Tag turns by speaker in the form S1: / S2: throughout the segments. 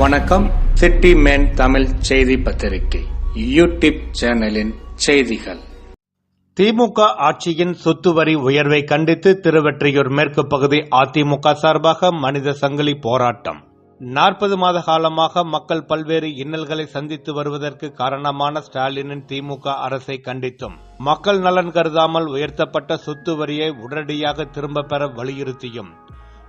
S1: வணக்கம். City man Tamil செய்தி பத்திரிகை யூடியூப் சேனலின் செய்திகள். திமுக ஆட்சியின் சொத்து வரி உயர்வை கண்டித்து திருவெற்றியூர் மேற்கு பகுதி அதிமுக சார்பாக மனித சங்கிலி போராட்டம். நாற்பது மாத காலமாக மக்கள் பல்வேறு இன்னல்களை சந்தித்து வருவதற்கு காரணமான ஸ்டாலினின் திமுக அரசை கண்டித்தும் மக்கள் நலன் கருதாமல் உயர்த்தப்பட்ட சொத்து வரியை உடனடியாக திரும்பப் பெற வலியுறுத்தியும்.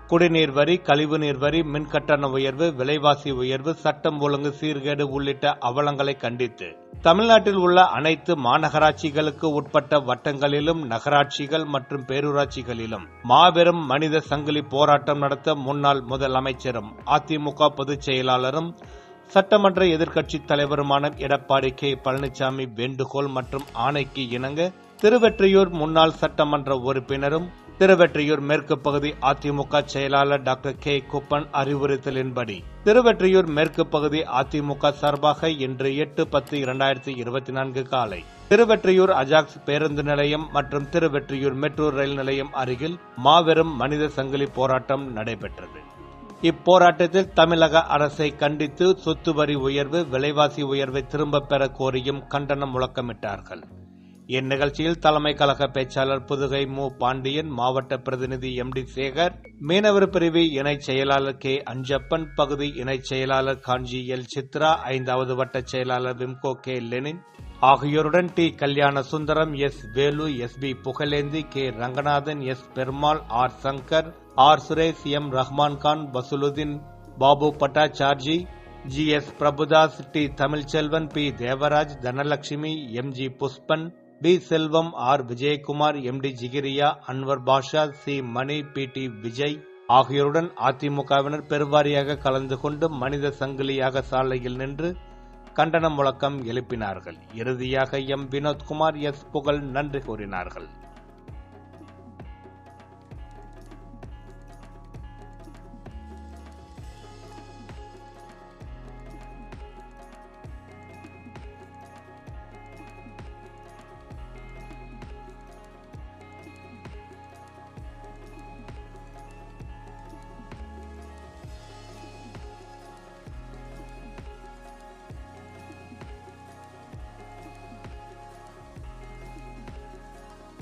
S1: குடிநீர் வரி கழிவுநீர் வரி மின் கட்டண உயர்வு விலைவாசி உயர்வு சட்டம் ஒழுங்கு சீர்கேடு உள்ளிட்ட அவலங்களை கண்டித்து தமிழ்நாட்டில் உள்ள அனைத்து மாநகராட்சிகளுக்கு உட்பட்ட வட்டங்களிலும் நகராட்சிகள் மற்றும் பேரூராட்சிகளிலும் மாபெரும் மனித சங்கிலி போராட்டம் நடத்த முன்னாள் முதலமைச்சரும் அதிமுக பொதுச் செயலாளரும் சட்டமன்ற எதிர்க்கட்சித் தலைவருமான எடப்பாடி கே. பழனிசாமி வேண்டுகோள் மற்றும் ஆணைக்கு இணங்க திருவெற்றியூர் முன்னாள் சட்டமன்ற உறுப்பினரும் திருவெற்றியூர் மேற்கு பகுதி அதிமுக செயலாளர் டாக்டர் கே. குப்பன் அறிவுறுத்தலின்படி திருவெற்றியூர் மேற்கு பகுதி அதிமுக சார்பாக இன்று எட்டு பத்து இரண்டாயிரத்தி இருபத்தி நான்கு காலை திருவெற்றியூர் அஜாக்ஸ் பேருந்து நிலையம் மற்றும் திருவெற்றியூர் மெட்ரோ ரயில் நிலையம் அருகில் மாபெரும் மனித சங்கிலி போராட்டம் நடைபெற்றது. இப்போராட்டத்தில் தமிழக அரசை கண்டித்து சொத்து வரி உயர்வு விலைவாசி உயர்வை திரும்பப் பெற கோரியும் கண்டனம் முழக்கமிட்டார்கள். இந்நிகழ்ச்சியில் தலைமை கழக பேச்சாளர் புதுகை மு. பாண்டியன் மாவட்ட பிரதிநிதி எம். டி. சேகர் மீனவர் பிரிவு இணைச் செயலாளர் கே. அஞ்சப்பன் பகுதி இணைச் செயலாளர் காஞ்சி எல். சித்ரா ஐந்தாவது வட்ட செயலாளர் விம்கோ கே. லெனின் ஆகியோருடன் T. Kalyana Sundaram S. Velu S. P. Pugazhendhi K. Ranganathan S. Perumal R. Shankar R. Suresh M. Rahman Khan Basuludeen Babu Bhattacharjee G. S. Prabhudas T. Tamilselvan P. Devaraj Dhanalakshmi M. G. Pushpan P. Selvam R. Vijayakumar M. T. Zikriya Anwar Basha C. Mani P. T. Vijay ஆகியோருடன் அதிமுகவினர் பெருவாரியாக கலந்து கொண்டு மனித சங்கிலியாக சாலையில் நின்று கண்டன முழக்கம் எழுப்பினார்கள். இறுதியாக எம். வினோத்குமார் எஸ். புகழ் நன்றி கூறினார்கள்.